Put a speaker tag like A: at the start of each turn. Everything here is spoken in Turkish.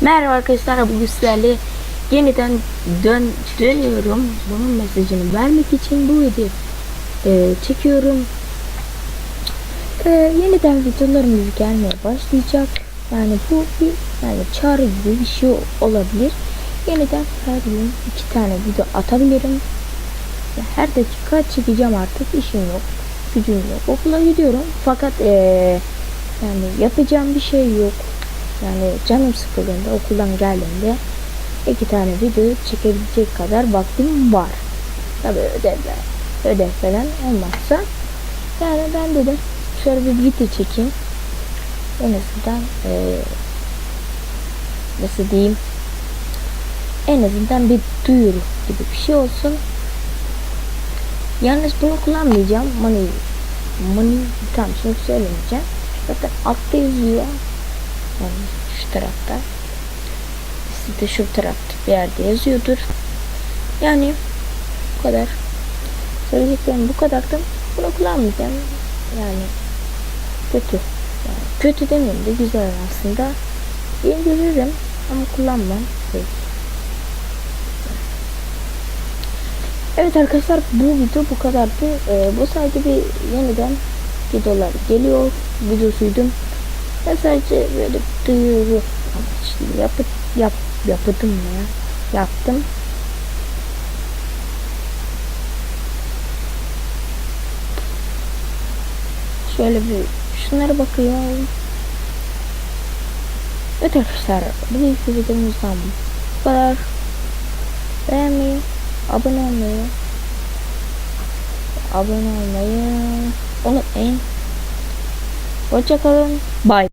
A: Merhaba arkadaşlar bugün sizlerle yeniden dön dönüyorum. Bunun mesajını vermek için bu video e, çekiyorum. E, yeniden videolarımız gelmeye başlayacak. Yani bu bir yani çağrı gibi bir şey olabilir. Yeniden her gün iki tane video atabilirim. Her dakika çekeceğim artık işim yok. Gücüm yok. Okula gidiyorum fakat e, yani yapacağım bir şey yok. Yani canım sıkıldığında okuldan geldiğimde iki tane video çekebilecek kadar vaktim var. Tabi ödevler, ödev falan olmazsa yani ben dedim şöyle bir video çekeyim. En azından eee nasıl diyeyim en azından bir duyuru gibi bir şey olsun. Yalnız bunu kullanmayacağım. Money, money tam şimdi söylemeyeceğim. Zaten altta yazıyor. Şu tarafta. Siz de şu tarafta bir yerde yazıyordur. Yani bu kadar. Söyleyeceklerim bu kadardı. Bunu kullanmayacağım. Yani kötü. Yani kötü demeyeyim de güzel aslında. İndiririm ama kullanmam. Peki. Evet arkadaşlar bu video bu kadardı. Ee, bu sadece bir yeniden videolar geliyor videosuydum. Ben sadece böyle duyuru amaçlı yapıp yap yaptım ya. Yaptım. Şöyle bir şunlara bakıyorum. Evet arkadaşlar bugünkü videomuzdan bu kadar. Beğenmeyi, abone olmayı, abone olmayı unutmayın. Hoşçakalın. Bye.